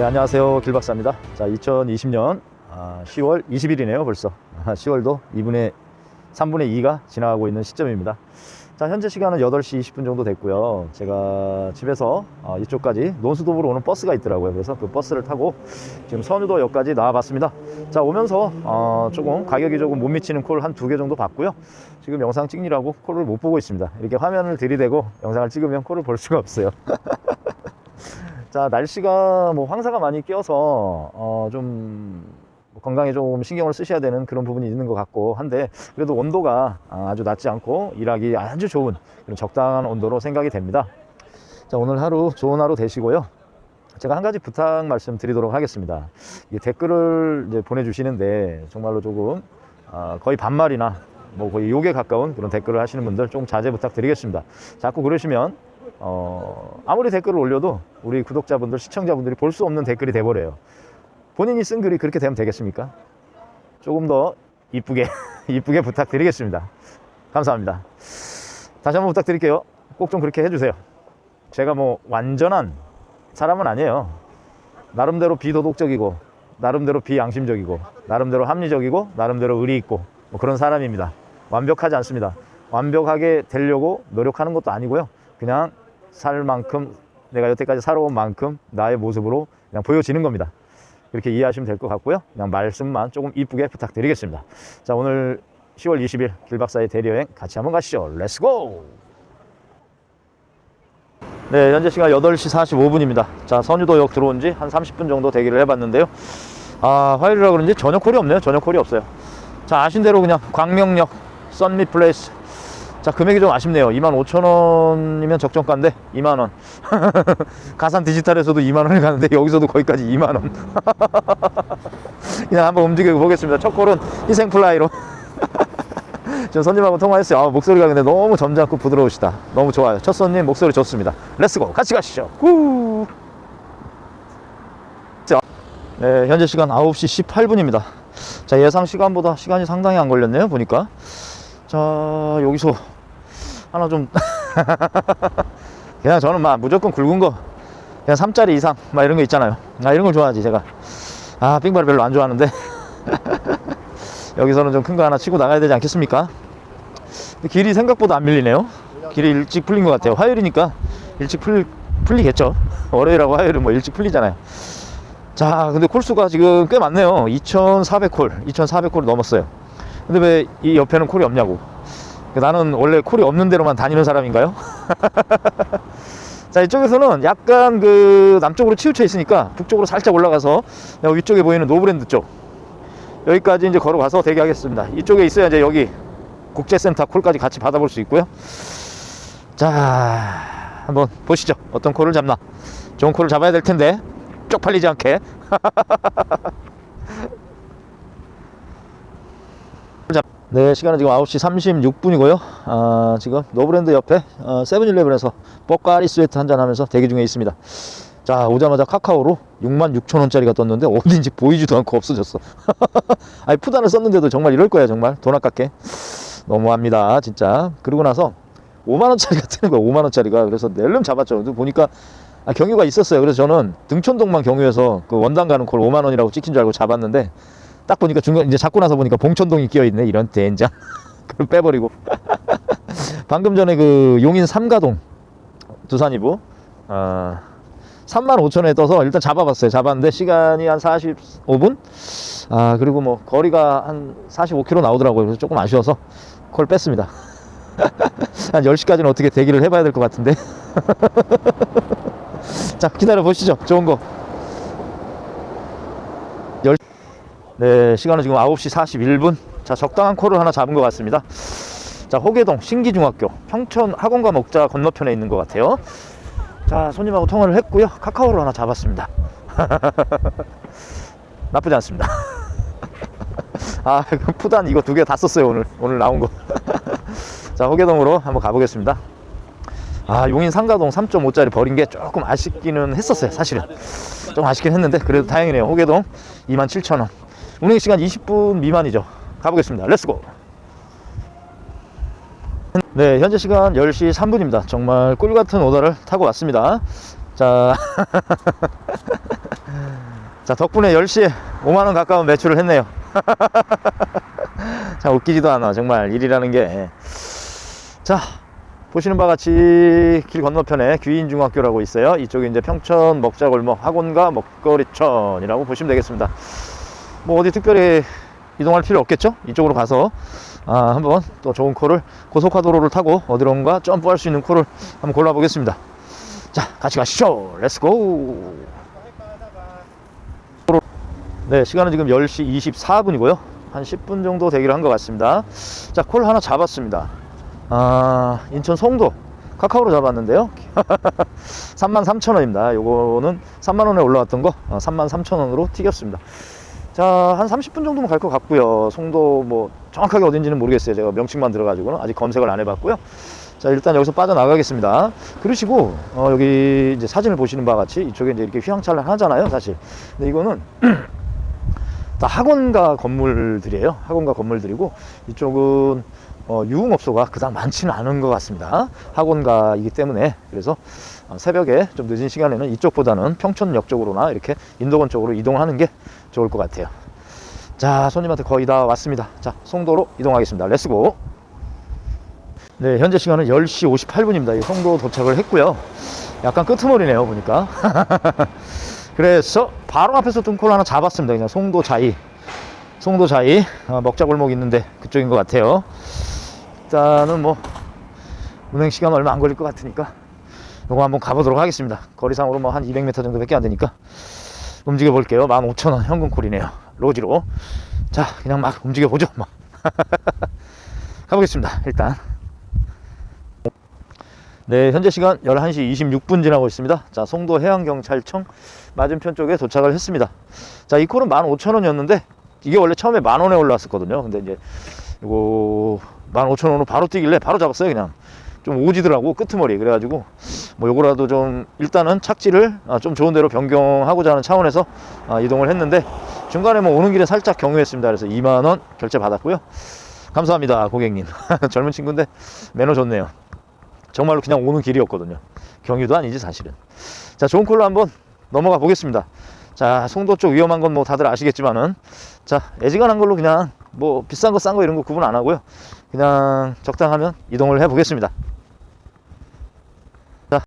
네, 안녕하세요. 길박사입니다. 자, 2020년 아, 10월 20일이네요, 벌써. 아, 10월도 2분의 3분의 2가 지나가고 있는 시점입니다. 자, 현재 시간은 8시 20분 정도 됐고요. 제가 집에서 어, 이쪽까지 논수도으로 오는 버스가 있더라고요. 그래서 그 버스를 타고 지금 선유도역까지 나와봤습니다. 자, 오면서 어, 조금 가격이 조금 못 미치는 콜 한 두 개 정도 봤고요. 지금 영상 찍느라고 콜을 못 보고 있습니다. 이렇게 화면을 들이대고 영상을 찍으면 콜을 볼 수가 없어요. 자 날씨가 뭐 황사가 많이 끼어서 어 좀 건강에 좀 신경을 쓰셔야 되는 그런 부분이 있는 것 같고 한데 그래도 온도가 아, 아주 낮지 않고 일하기 아주 좋은 그런 적당한 온도로 생각이 됩니다. 자 오늘 하루 좋은 하루 되시고요. 제가 한 가지 부탁 말씀 드리도록 하겠습니다. 댓글을 이제 보내주시는데 정말로 조금 아, 거의 반말이나 뭐 거의 욕에 가까운 그런 댓글을 하시는 분들 좀 자제 부탁드리겠습니다. 자꾸 그러시면 어, 아무리 댓글을 올려도 우리 구독자분들, 시청자분들이 볼 수 없는 댓글이 돼버려요. 본인이 쓴 글이 그렇게 되면 되겠습니까? 조금 더 이쁘게, 이쁘게 부탁드리겠습니다. 감사합니다. 다시 한번 부탁드릴게요. 꼭 좀 그렇게 해주세요. 제가 뭐 완전한 사람은 아니에요. 나름대로 비도덕적이고, 나름대로 비양심적이고, 나름대로 합리적이고, 나름대로 의리 있고, 뭐 그런 사람입니다. 완벽하지 않습니다. 완벽하게 되려고 노력하는 것도 아니고요. 그냥 살 만큼 내가 여태까지 살아온 만큼 나의 모습으로 그냥 보여지는 겁니다. 그렇게 이해하시면 될 것 같고요. 그냥 말씀만 조금 이쁘게 부탁드리겠습니다. 자, 오늘 10월 20일 길박사의 대리여행 같이 한번 가시죠. 렛츠고! 네, 현재 시간 8시 45분입니다. 자, 선유도역 들어온 지 한 30분 정도 대기를 해봤는데요. 아, 화요일이라 그런지 전혀 콜이 없네요. 전혀 콜이 없어요. 자, 아신 대로 그냥 광명역, 썬밋 플레이스, 자 금액이 좀 아쉽네요. 25,000원이면 적정가인데 2만원. 가산 디지털에서도 2만원을 가는데 여기서도 거기까지 2만원. 그냥 한번 움직여 보겠습니다. 첫 골은 희생플라이로. 지금 손님하고 통화했어요. 아, 목소리가 근데 너무 점잖고 부드러우시다. 너무 좋아요. 첫 손님 목소리 좋습니다. 렛츠고 같이 가시죠. 후. 자, 네, 현재 시간 9시 18분입니다. 자 예상 시간보다 시간이 상당히 안 걸렸네요 보니까. 자 여기서 하나 좀. 그냥 저는 막 무조건 굵은 거. 그냥 3짜리 이상 막 이런 거 있잖아요. 아 이런 걸 좋아하지 제가. 아 빙바를 별로 안 좋아하는데. 여기서는 좀 큰 거 하나 치고 나가야 되지 않겠습니까? 길이 생각보다 안 밀리네요. 길이 일찍 풀린 것 같아요. 화요일이니까 일찍 풀, 풀리겠죠. 월요일하고 화요일은 뭐 일찍 풀리잖아요. 자 근데 콜수가 지금 꽤 많네요. 2400콜 2400콜 넘었어요. 근데 왜 이 옆에는 콜이 없냐고 나는 원래 콜이 없는 데로만 다니는 사람인가요? 자 이쪽에서는 약간 그 남쪽으로 치우쳐 있으니까 북쪽으로 살짝 올라가서 위쪽에 보이는 노브랜드 쪽. 여기까지 이제 걸어가서 대기하겠습니다. 이쪽에 있어야 이제 여기 국제센터 콜까지 같이 받아볼 수 있고요. 자 한번 보시죠. 어떤 콜을 잡나. 좋은 콜을 잡아야 될 텐데. 쪽팔리지 않게 네, 시간은 지금 9시 36분이고요. 아, 지금 노브랜드 옆에 어, 세븐일레븐에서 뽀까리 스웨트 한잔 하면서 대기 중에 있습니다. 자, 오자마자 카카오로 6만 6천 원짜리가 떴는데 어딘지 보이지도 않고 없어졌어. 아니, 푸단을 썼는데도 정말 이럴 거야, 정말. 돈 아깝게. 너무합니다, 진짜. 그러고 나서 5만 원짜리가 뜨는 거야, 5만 원짜리가. 그래서 낼름 잡았죠. 보니까 아, 경유가 있었어요. 그래서 저는 등촌동만 경유해서 그 원당 가는 콜 5만 원이라고 찍힌 줄 알고 잡았는데 딱 보니까 중간 이제 잡고 나서 보니까 봉천동이 끼어 있네. 이런 된장 그걸 빼버리고. 방금 전에 그 용인 삼가동 두산이부 어, 3만 5천 원에 떠서 일단 잡아봤어요. 잡았는데 시간이 한 45분? 아 그리고 뭐 거리가 한 45km 나오더라고요. 그래서 조금 아쉬워서 콜 뺐습니다. 한 10시까지는 어떻게 대기를 해봐야 될 것 같은데. 자 기다려 보시죠. 좋은 거 네, 시간은 지금 9시 41분. 자, 적당한 콜을 하나 잡은 것 같습니다. 자, 호계동 신기중학교 평촌 학원과 목자 건너편에 있는 것 같아요. 자, 손님하고 통화를 했고요. 카카오를 하나 잡았습니다. 나쁘지 않습니다. 아, 푸단 이거 두 개 다 썼어요, 오늘. 오늘 나온 거. 자, 호계동으로 한번 가보겠습니다. 아, 용인 상가동 3.5짜리 버린 게 조금 아쉽기는 했었어요, 사실은. 좀 아쉽긴 했는데, 그래도 다행이네요. 호계동 27,000원. 운행 시간 20분 미만이죠. 가보겠습니다. 렛츠고! 네, 현재 시간 10시 3분입니다. 정말 꿀 같은 오다를 타고 왔습니다. 자, 자, 덕분에 10시에 5만원 가까운 매출을 했네요. 참 웃기지도 않아. 정말 일이라는 게. 자, 보시는 바와 같이 길 건너편에 귀인중학교라고 있어요. 이쪽에 이제 평천 먹자골목 학원가 먹거리천이라고 보시면 되겠습니다. 뭐 어디 특별히 이동할 필요 없겠죠? 이쪽으로 가서 아, 한번 또 좋은 코를 고속화도로를 타고 어디론가 점프할 수 있는 코를 한번 골라 보겠습니다. 자, 같이 가시죠. 렛츠고. 네, 시간은 지금 10시 24분이고요. 한 10분 정도 대기를 한것 같습니다. 자, 콜 하나 잡았습니다. 아, 인천 송도 카카오로 잡았는데요. 33,000원입니다. 요거는 3만원에 올라왔던 거 33,000원으로 튀겼습니다. 자, 한 30분 정도면 갈 것 같고요. 송도 뭐 정확하게 어딘지는 모르겠어요. 제가 명칭만 들어가지고는 아직 검색을 안 해봤고요. 자, 일단 여기서 빠져나가겠습니다. 그러시고, 어, 여기 이제 사진을 보시는 바와 같이 이쪽에 이제 이렇게 휘황찬란 하잖아요, 사실. 근데 이거는 다 학원가 건물들이에요. 학원가 건물들이고, 이쪽은 어, 유흥업소가 그닥 많지는 않은 것 같습니다. 학원가이기 때문에. 그래서 어, 새벽에 좀 늦은 시간에는 이쪽보다는 평촌역 쪽으로나 이렇게 인도권 쪽으로 이동하는 게 좋을 것 같아요. 자, 손님한테 거의 다 왔습니다. 자, 송도로 이동하겠습니다. 렛츠고. 네, 현재 시간은 10시 58분입니다. 송도 도착을 했고요. 약간 끄트머리네요, 보니까. 그래서 바로 앞에서 뚱콜 하나 잡았습니다. 그냥 송도 자이. 송도 자이. 어, 먹자골목 있는데 그쪽인 것 같아요. 일단은 뭐, 운행 시간 얼마 안 걸릴 것 같으니까 요거 한번 가보도록 하겠습니다. 거리상으로 뭐 한 200m 정도밖에 안 되니까 움직여 볼게요. 15,000원 현금 콜이네요. 로지로. 자, 그냥 막 움직여 보죠. 뭐. 가보겠습니다. 일단. 네, 현재 시간 11시 26분 지나고 있습니다. 자, 송도 해양경찰청 맞은편 쪽에 도착을 했습니다. 자, 이 콜은 15,000원이었는데 이게 원래 처음에 만원에 올라왔었거든요. 근데 이제 이거 15,000원으로 바로 뛰길래 바로 잡았어요, 그냥. 좀 오지더라고, 끄트머리. 그래가지고 뭐 요거라도 좀 일단은 착지를 아, 좀 좋은 데로 변경하고자 하는 차원에서 아, 이동을 했는데 중간에 뭐 오는 길에 살짝 경유했습니다. 그래서 2만원 결제 받았고요. 감사합니다, 고객님. 젊은 친구인데 매너 좋네요. 정말로 그냥 오는 길이었거든요. 경유도 아니지 사실은. 자, 좋은 콜로 한번 넘어가 보겠습니다. 자, 송도 쪽 위험한 건 뭐 다들 아시겠지만은 자, 애지간한 걸로 그냥 뭐 비싼 거 싼 거 이런 거 구분 안 하고요. 그냥 적당하면 이동을 해 보겠습니다. 자,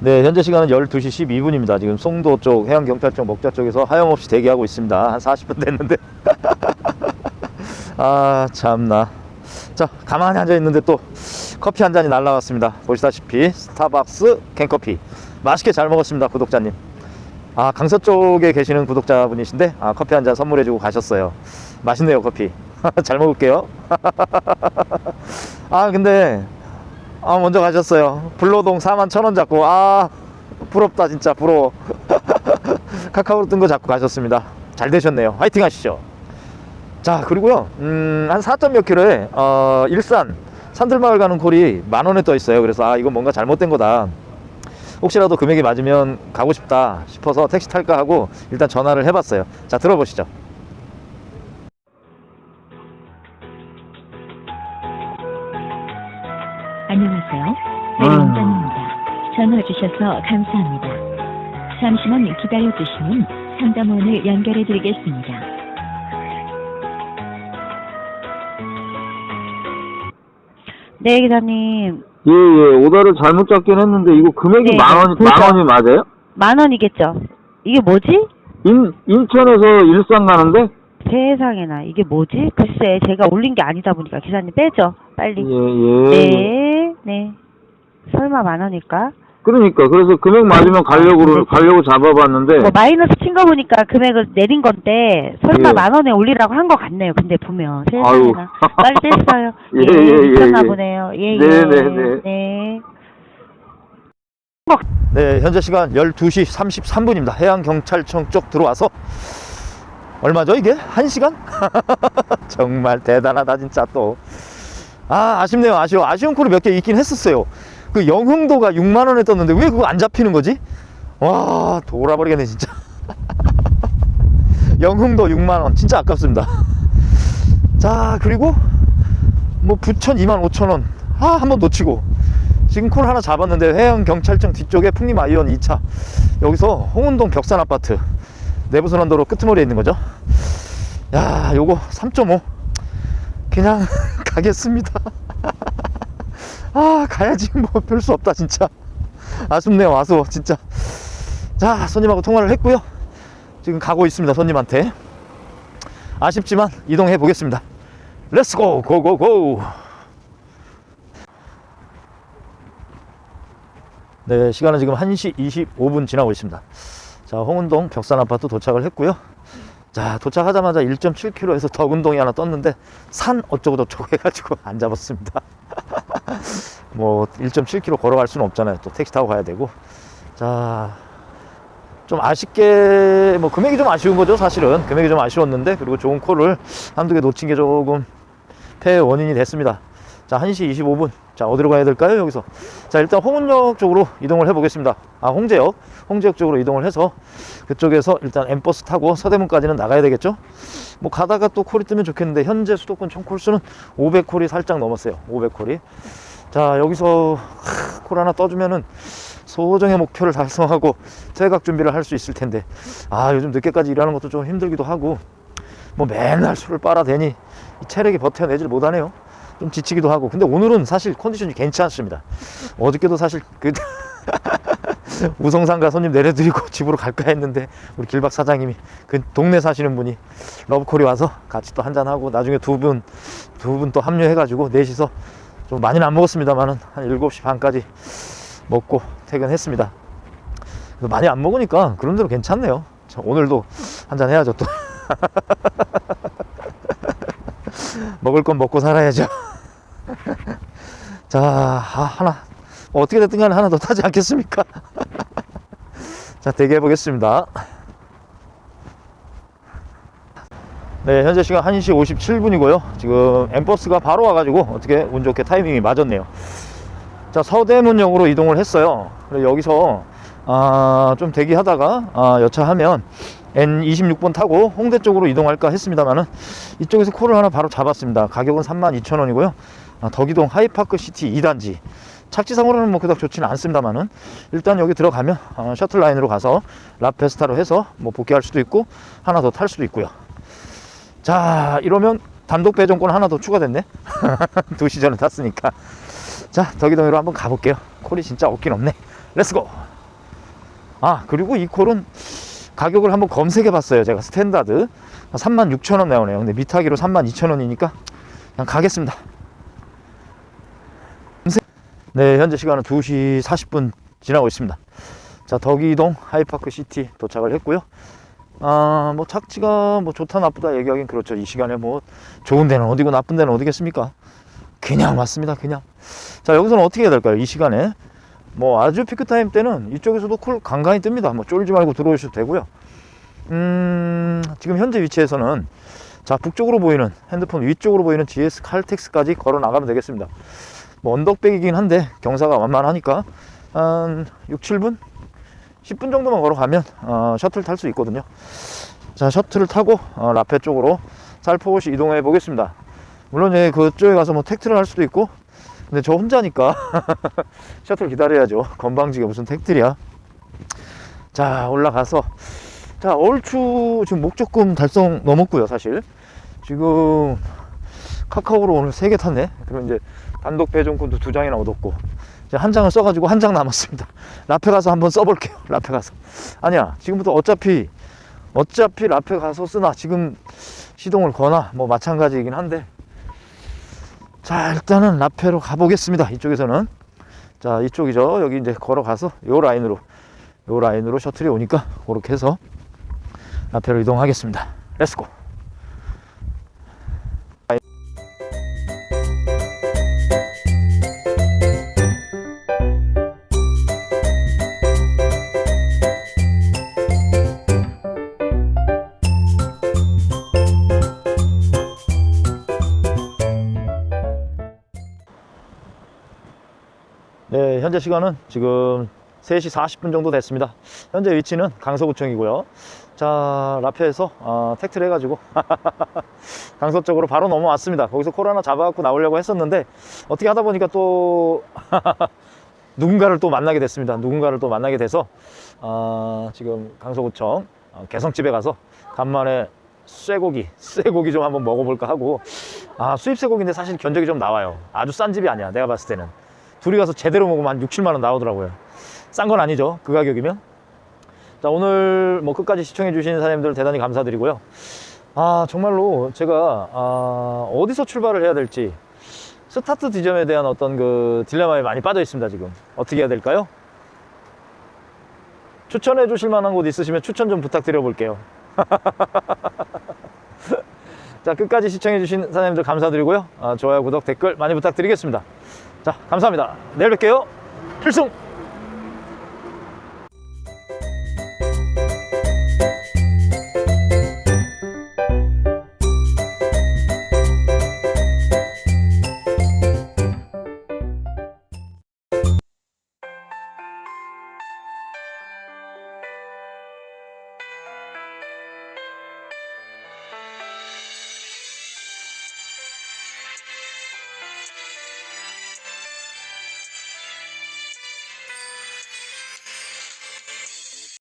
네, 현재 시간은 12시 12분입니다. 지금 송도 쪽 해양경찰청 먹자 쪽에서 하염없이 대기하고 있습니다. 한 40분 됐는데. 아, 참나. 자, 가만히 앉아 있는데 또 커피 한 잔이 날라왔습니다. 보시다시피 스타벅스 캔커피. 맛있게 잘 먹었습니다, 구독자님. 아, 강서 쪽에 계시는 구독자분이신데, 아, 커피 한 잔 선물해주고 가셨어요. 맛있네요, 커피. 잘 먹을게요. 아, 근데, 아, 먼저 가셨어요. 불로동 4만 천원 잡고, 아, 부럽다, 진짜, 부러워. 카카오로 뜬 거 잡고 가셨습니다. 잘 되셨네요. 화이팅 하시죠. 자, 그리고요, 음, 한 4점 몇 킬로에, 어, 일산, 산들마을 가는 콜이 만 원에 떠 있어요. 그래서, 아, 이건 뭔가 잘못된 거다. 혹시라도 금액이 맞으면 가고 싶다 싶어서 택시 탈까 하고 일단 전화를 해봤어요. 자, 들어보시죠. 안녕하세요. 내리운전입니다. 전화 주셔서 감사합니다. 잠시만 기다려 주시면 상담원을 연결해 드리겠습니다. 네, 기사님. 예, 예. 오더를 잘못 잡긴 했는데, 이거 금액이 네, 만 원, 보죠. 만 원이 맞아요? 만 원이겠죠? 이게 뭐지? 인, 인천에서 일산 가는데? 세상에나, 이게 뭐지? 글쎄, 제가 올린 게 아니다 보니까 기사님 빼죠. 빨리. 예, 예. 네, 네. 설마 만 원일까? 그러니까, 그래서 금액 맞으면 가려고, 네. 가려고 잡아봤는데, 뭐 마이너스 친 거 보니까 금액을 내린 건데 설마 예. 만 원에 올리라고 한거 같네요. 근데 보면 아유. 세상에나 빨리 뺐어요. 예, 예, 예, 미쳤나 예. 보네요. 예, 예. 네, 네, 네. 네. 네, 현재 시간 12시 33분입니다. 해양경찰청 쪽 들어와서 얼마죠 이게? 1시간? 정말 대단하다 진짜 또. 아, 아쉽네요. 아쉬워. 아쉬운 콜이 몇개 있긴 했었어요. 그 영흥도가 6만 원에 떴는데 왜 그거 안 잡히는 거지? 와, 돌아버리겠네 진짜. 영흥도 6만 원. 진짜 아깝습니다. 자, 그리고 뭐 부천 2만 5천 원. 아, 한번 놓치고. 지금 콜 하나 잡았는데 해양경찰청 뒤쪽에 풍림 아이언 2차 여기서 홍은동 벽산 아파트 내부순환도로 끄트머리에 있는 거죠 야 요거 3.5 그냥 가겠습니다 아 가야지. 뭐 별 수 없다 진짜. 아쉽네요 아쉬워 진짜. 자 손님하고 통화를 했고요. 지금 가고 있습니다 손님한테. 아쉽지만 이동해 보겠습니다. 렛츠고 고고고 네 시간은 지금 1시 25분 지나고 있습니다. 자 홍은동 벽산 아파트 도착을 했고요. 자 도착하자마자 1.7km에서 덕운동이 하나 떴는데 산 어쩌고 저쩌고 해가지고 안 잡았습니다 뭐 1.7km 걸어갈 수는 없잖아요. 또 택시 타고 가야 되고. 자 좀 아쉽게 뭐 금액이 좀 아쉬운 거죠 사실은. 금액이 좀 아쉬웠는데 그리고 좋은 콜을 한두 개 놓친 게 조금 폐의 원인이 됐습니다 자 1시 25분. 자 어디로 가야 될까요? 여기서. 자 일단 홍은역 쪽으로 이동을 해 보겠습니다. 아 홍제역 홍제역 쪽으로 이동을 해서 그쪽에서 일단 엠버스 타고 서대문까지는 나가야 되겠죠? 뭐 가다가 또 콜이 뜨면 좋겠는데 현재 수도권 총 콜수는 500콜이 살짝 넘었어요. 500콜이 자 여기서 하, 콜 하나 떠주면은 소정의 목표를 달성하고 퇴각 준비를 할 수 있을 텐데. 아 요즘 늦게까지 일하는 것도 좀 힘들기도 하고 뭐 맨날 술을 빨아대니 이 체력이 버텨내질 못하네요 좀 지치기도 하고. 근데 오늘은 사실 컨디션이 괜찮습니다. 어저께도 사실 그 우성상가 손님 내려드리고 집으로 갈까 했는데 우리 길박 사장님이 그 동네 사시는 분이 러브콜이 와서 같이 또 한잔하고 나중에 두 분 두 분 또 합류해 가지고 넷이서 좀 많이는 안 먹었습니다만은 한 7시 반까지 먹고 퇴근했습니다. 많이 안 먹으니까 그런 대로 괜찮네요. 자, 오늘도 한잔 해야죠 또. 먹을 건 먹고 살아야죠 자 아, 하나. 뭐 어떻게 됐든 간에 하나 더 타지 않겠습니까? 자 대기해 보겠습니다. 네 현재 시간 1시 57분이고요. 지금 엠버스가 바로 와가지고 어떻게 운 좋게 타이밍이 맞았네요. 자 서대문역으로 이동을 했어요. 그래서 여기서 아, 좀 대기하다가 아, 여차하면 N26번 타고 홍대 쪽으로 이동할까 했습니다만은 이쪽에서 콜을 하나 바로 잡았습니다. 가격은 32,000원이고요. 아, 덕이동 하이파크 시티 2단지. 착지상으로는 뭐 그닥 좋지는 않습니다만은 일단 여기 들어가면 어, 셔틀 라인으로 가서 라페스타로 해서 뭐 복귀할 수도 있고 하나 더 탈 수도 있고요. 자 이러면 단독 배정권 하나 더 추가됐네. 2시 전에 탔으니까. 자 덕이동으로 한번 가볼게요. 콜이 진짜 없긴 없네. 렛츠고 아 그리고 이 콜은 가격을 한번 검색해 봤어요. 제가 스탠다드. 36,000원 나오네요. 근데 미타기로 32,000원이니까 그냥 가겠습니다 네 현재 시간은 2시 40분 지나고 있습니다. 자 덕이동 하이파크 시티 도착을 했고요. 아 뭐 착지가 뭐 좋다 나쁘다 얘기하긴 그렇죠. 이 시간에 뭐 좋은 데는 어디고 나쁜 데는 어디겠습니까? 그냥 왔습니다 그냥. 자 여기서는 어떻게 해야 될까요? 이 시간에? 뭐 아주 피크 타임 때는 이쪽에서도 콜 간간히 뜹니다. 뭐 쫄지 말고 들어오셔도 되고요. 음 지금 현재 위치에서는 자 북쪽으로 보이는 핸드폰 위쪽으로 보이는 GS 칼텍스까지 걸어 나가면 되겠습니다 뭐 언덕백이긴 한데 경사가 완만하니까 한 6, 7분? 10분 정도만 걸어가면 어, 셔틀 탈 수 있거든요. 자 셔틀을 타고 어, 라페 쪽으로 살포시 이동해 보겠습니다. 물론 예, 그쪽에 가서 뭐 택트를 할 수도 있고 근데 저 혼자니까 셔틀 기다려야죠. 건방지게 무슨 택트리야. 자 올라가서. 자 얼추 지금 목적금 달성 넘었고요 사실. 지금 카카오로 오늘 3개 탔네. 그럼 이제 단독 배정권도 두 장이나 얻었고 이제 한 장을 써가지고 한 장 남았습니다. 라페 가서 한번 써볼게요 라페 가서. 아니야 지금부터 어차피 어차피 라페 가서 쓰나 지금 시동을 거나 뭐 마찬가지이긴 한데. 자 일단은 라페로 가보겠습니다 이쪽에서는. 자 이쪽이죠. 여기 이제 걸어가서 요 라인으로 요 라인으로 셔틀이 오니까 그렇게 해서 라페로 이동하겠습니다. 렛츠고 네, 현재 시간은 지금 3시 40분 정도 됐습니다. 현재 위치는 강서구청이고요. 자, 라페에서 어, 택트를 해가지고 강서 쪽으로 바로 넘어왔습니다. 거기서 코로나 잡아갖고 나오려고 했었는데 어떻게 하다 보니까 또 누군가를 또 만나게 됐습니다. 누군가를 또 만나게 돼서 아, 지금 강서구청 어, 개성집에 가서 간만에 쇠고기, 쇠고기 좀 한번 먹어볼까 하고 아 수입 쇠고기인데 사실 견적이 좀 나와요. 아주 싼 집이 아니야. 내가 봤을 때는 둘이 가서 제대로 먹으면 한 6, 7만 원 나오더라고요. 싼 건 아니죠. 그 가격이면. 자 오늘 뭐 끝까지 시청해 주신 사장님들 대단히 감사드리고요. 아 정말로 제가 아, 어디서 출발을 해야 될지 스타트 지점에 대한 어떤 그 딜레마에 많이 빠져 있습니다 지금 어떻게 해야 될까요? 추천해 주실 만한 곳 있으시면 추천 좀 부탁드려 볼게요 자 끝까지 시청해 주신 사장님들 감사드리고요 아, 좋아요 구독 댓글 많이 부탁드리겠습니다 자 감사합니다. 내일 뵐게요. 필승